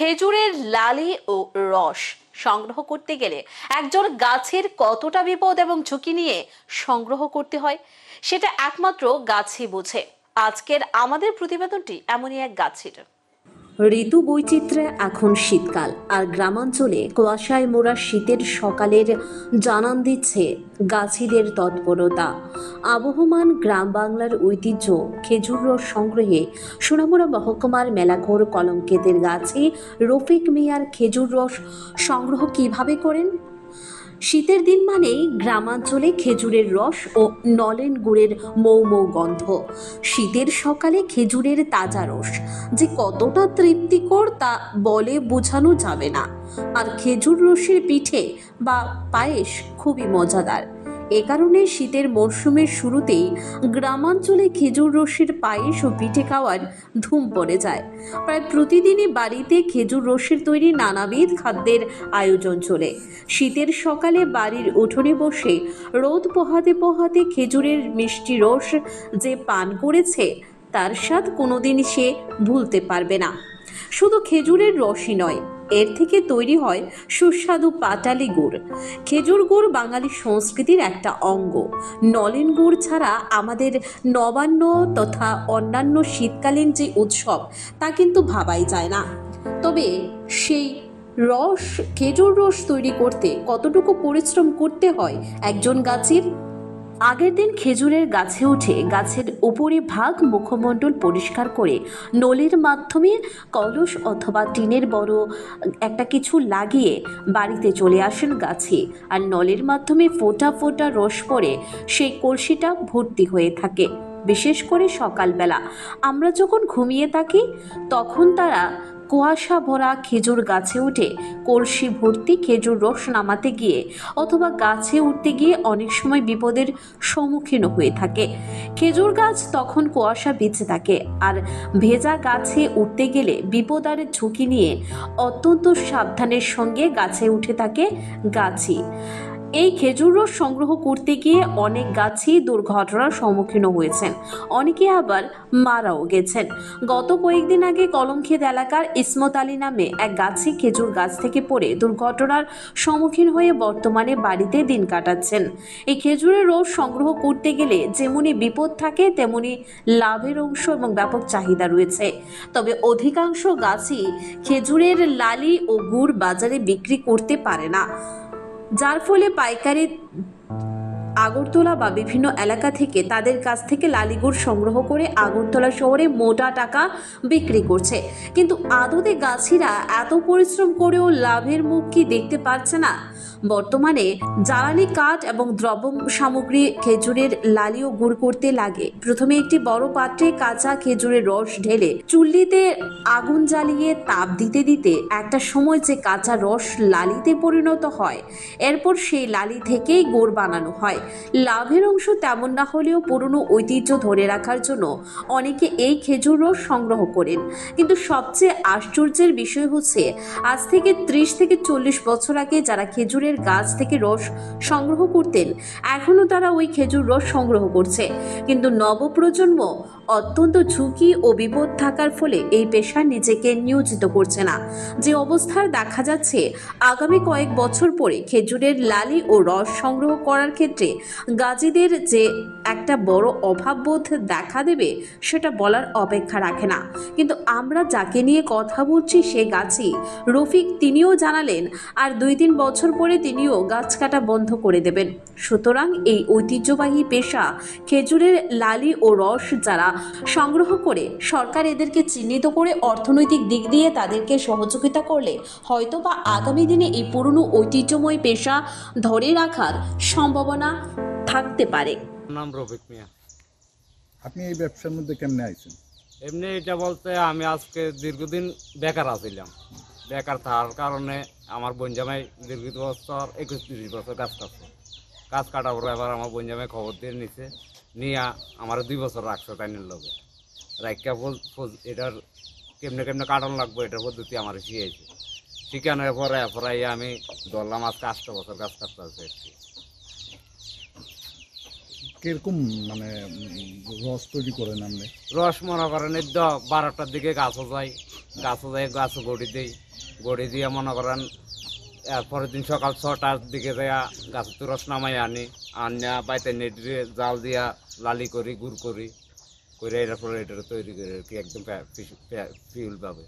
খেজুরের লালি ও রস সংগ্রহ করতে গেলে একজন গাছের কতটা বিপদ এবং ঝুঁকি নিয়ে সংগ্রহ করতে হয়, সেটা একমাত্র গাছই বোঝে। আজকের আমাদের প্রতিবেদনটি এমনই এক গাছের। ঋতু বৈচিত্র্যে এখন শীতকাল, আর গ্রামাঞ্চলে কুয়াশায় মোড়া শীতের সকালের জানান দিচ্ছে গাছিদের তৎপরতা। আবহমান গ্রাম বাংলার ঐতিহ্য, খেজুর রস সংগ্রহে সোনামুড়া মহকুমার মেলাঘর কলঙ্কেতের গাছে রফিক মিয়ার খেজুর রস সংগ্রহ কীভাবে করেন? শীতের দিন মানেই গ্রামাঞ্চলে খেজুরের রস ও নলেন গুড়ের মৌ মৌ গন্ধ। শীতের সকালে খেজুরের তাজা রস, যে কতটা তৃপ্তিকর তা বলে বোঝানো যাবে না। আর খেজুর রসের পিঠে বা পায়েস খুবই মজাদার। এ কারণে শীতের মরশুমের শুরুতেই গ্রামাঞ্চলে খেজুর রসের পায়েস ও পিঠে খাওয়ার ধুম পড়ে যায়। প্রায় প্রতিদিনই বাড়িতে খেজুর রসের তৈরি নানাবিধ খাদ্যের আয়োজন চলে। শীতের সকালে বাড়ির উঠোনে বসে রোদ পোহাতে পোহাতে খেজুরের মিষ্টি রস যে পান করেছে, তার স্বাদ কোনোদিনই সে ভুলতে পারবে না। শুধু খেজুরের রসই নয়, এর থেকে তৈরি হয় সুস্বাদু পাটালি গুড়। খেজুর গুড় বাঙালি সংস্কৃতির একটা অঙ্গ। নলেন গুড় ছাড়া আমাদের নবান্ন তথা অন্যান্য শীতকালীন যে উৎসব, তা কিন্তু ভাবাই যায় না। তবে সেই রস, খেজুর রস তৈরি করতে কতটুকু পরিশ্রম করতে হয় একজন গাছের? আগের দিন খেজুরের গাছে উঠে গাছের উপরে ভাগ মুখমণ্ডল পরিষ্কার করে নলের মাধ্যমে কলস অথবা টিনের বড় একটা কিছু লাগিয়ে বাড়িতে চলে আসেন গাছে। আর নলের মাধ্যমে ফোটা ফোটা রস পড়ে সেই কলসিটা ভর্তি হয়ে থাকে। বিশেষ করে সকালবেলা। আমরা যখন ঘুমিয়ে থাকি, তখন তারা কুয়াশা ভরা খেজুর গাছে উঠে কলসি ভর্তি খেজুর রস নামাতে গিয়ে অথবা গাছে উঠতে গিয়ে অনেক সময় বিপদের সম্মুখীন হয়ে থাকে। খেজুর গাছ তখন কুয়াশা বেঁচে থাকে আর ভেজা গাছে উঠতে গেলে বিপদ আর ঝুঁকি নিয়ে অত্যন্ত সাবধানের সঙ্গে গাছে উঠে থাকে গাছি। এই খেজুর রস সংগ্রহ করতে গিয়ে অনেক গাছই দুর্ঘটনার সম্মুখীন হয়েছেন। অনেকে আবার মারাও গেছেন। গত কয়েকদিন আগে কলমক্ষেত এলাকার ইসমত আলী নামে এক গাছে খেজুর গাছ থেকে পড়ে দুর্ঘটনার সম্মুখীন হয়ে বর্তমানে বাড়িতে দিন কাটাচ্ছেন। এই খেজুরের রস সংগ্রহ করতে গেলে যেমনি বিপদ থাকে তেমনি লাভের অংশ এবং ব্যাপক চাহিদা রয়েছে। তবে অধিকাংশ গাছই খেজুরের লালি ও গুড় বাজারে বিক্রি করতে পারে না। যার ফলে পাইকারি আগরতলা বা বিভিন্ন এলাকা থেকে তাদের কাছ থেকে লালিগুড় সংগ্রহ করে আগরতলা শহরে মোটা টাকা বিক্রি করছে। কিন্তু আদতে গাছিরা এত পরিশ্রম করেও লাভের মুখ কি দেখতে পাচ্ছে না? বর্তমানে জ্বালানি কাঠ এবং দ্রব্য সামগ্রী খেজুরের লালি ও গুড় করতে লাগে। প্রথমে একটি বড় পাত্রে কাঁচা খেজুরের রস ঢেলে চুল্লিতে আগুন জ্বালিয়ে তাপ দিতে দিতে একটা সময় যে কাঁচা রস লালিতে পরিণত হয়, এরপর সেই লালি থেকেই গুড় বানানো হয়। লাভের অংশ তেমন না হলেও পুরনো ঐতিহ্য ধরে রাখার জন্য অনেকে এই খেজুর রস সংগ্রহ করেন। কিন্তু সবচেয়ে আশ্চর্যের বিষয় হচ্ছে, আজ থেকে ত্রিশ থেকে চল্লিশ বছর আগে যারা খেজুরের গাছ থেকে রস সংগ্রহ করতেন। এখনও তারা ওই খেজুর রস সংগ্রহ করছে। কিন্তু নবপ্রজন্ম অত্যন্ত ঝুঁকি ও বিপদ থাকার ফলে এই পেশায় নিজেকে নিয়োজিত করছে না। যে অবস্থার দেখা যাচ্ছে, আগামী কয়েক বছর পরে খেজুরের লালি ও রস সংগ্রহ করার ক্ষেত্রে গাজীদের যে একটা বড় অভাববোধ দেখা দেবে, সেটা বলার অপেক্ষা রাখে না। কিন্তু আমরা যাকে নিয়ে কথা বলছি, সে গাছই রফিক তিনিও জানালেন, আর দুই তিন বছর পরে তিনিও গাছ কাটা বন্ধ করে দেবেন। সুতরাং এই ঐতিহ্যবাহী পেশা, খেজুরের লালি ও রস যারা সংগ্রহ করে, সরকার এদেরকে চিহ্নিত করে অর্থনৈতিক দিক দিয়ে তাদেরকে সহযোগিতা করলে হয়তো বা আগামী দিনে এই পুরনো ঐতিহ্যময় পেশা ধরে রাখার সম্ভাবনা থাকতে পারে। নাম রফিক মিয়া। আপনি এই ব্যবসার মধ্যে কেমনে আইছেন? এমনি এটা বলতে আমি আজকে দীর্ঘদিন বেকার আছিলাম। বেকার থাকার কারণে আমার বঞ্জামাই দীর্ঘ বছর একুশ তিরিশ বছর কাজ কাটছে কাজ কাটার পরে এবার আমার বঞ্জামাই খবর দিয়ে নিছে নিয়ে আমার দুই বছর রাখছে টাইনের বল ফল- এটার কেমনে কেমনে কাটানো লাগবে এটার পদ্ধতি আমার শিখেছে শিখানোর পরে এরপরে আমি ধরলাম আজকে আটটা বছর কাজ কাটতে আছে কীরকম মানে রস তৈরি করেন আপনি? রস মনে করেন, এই তো বারোটার দিকে গাছও যাই গাছও যাই গাছ গড়ি দিই। গড়ি দিয়ে মনে করেন, এরপরের দিন সকাল ছটার দিকে দেয়া গাছের তো রস নামাই আনি, আনিয়া বাইতে নেট দিয়ে জাল দিয়া লালি করি, গুড় করি করে এরপরে এটা তৈরি করে আর কি, একদম ফিউল পাবে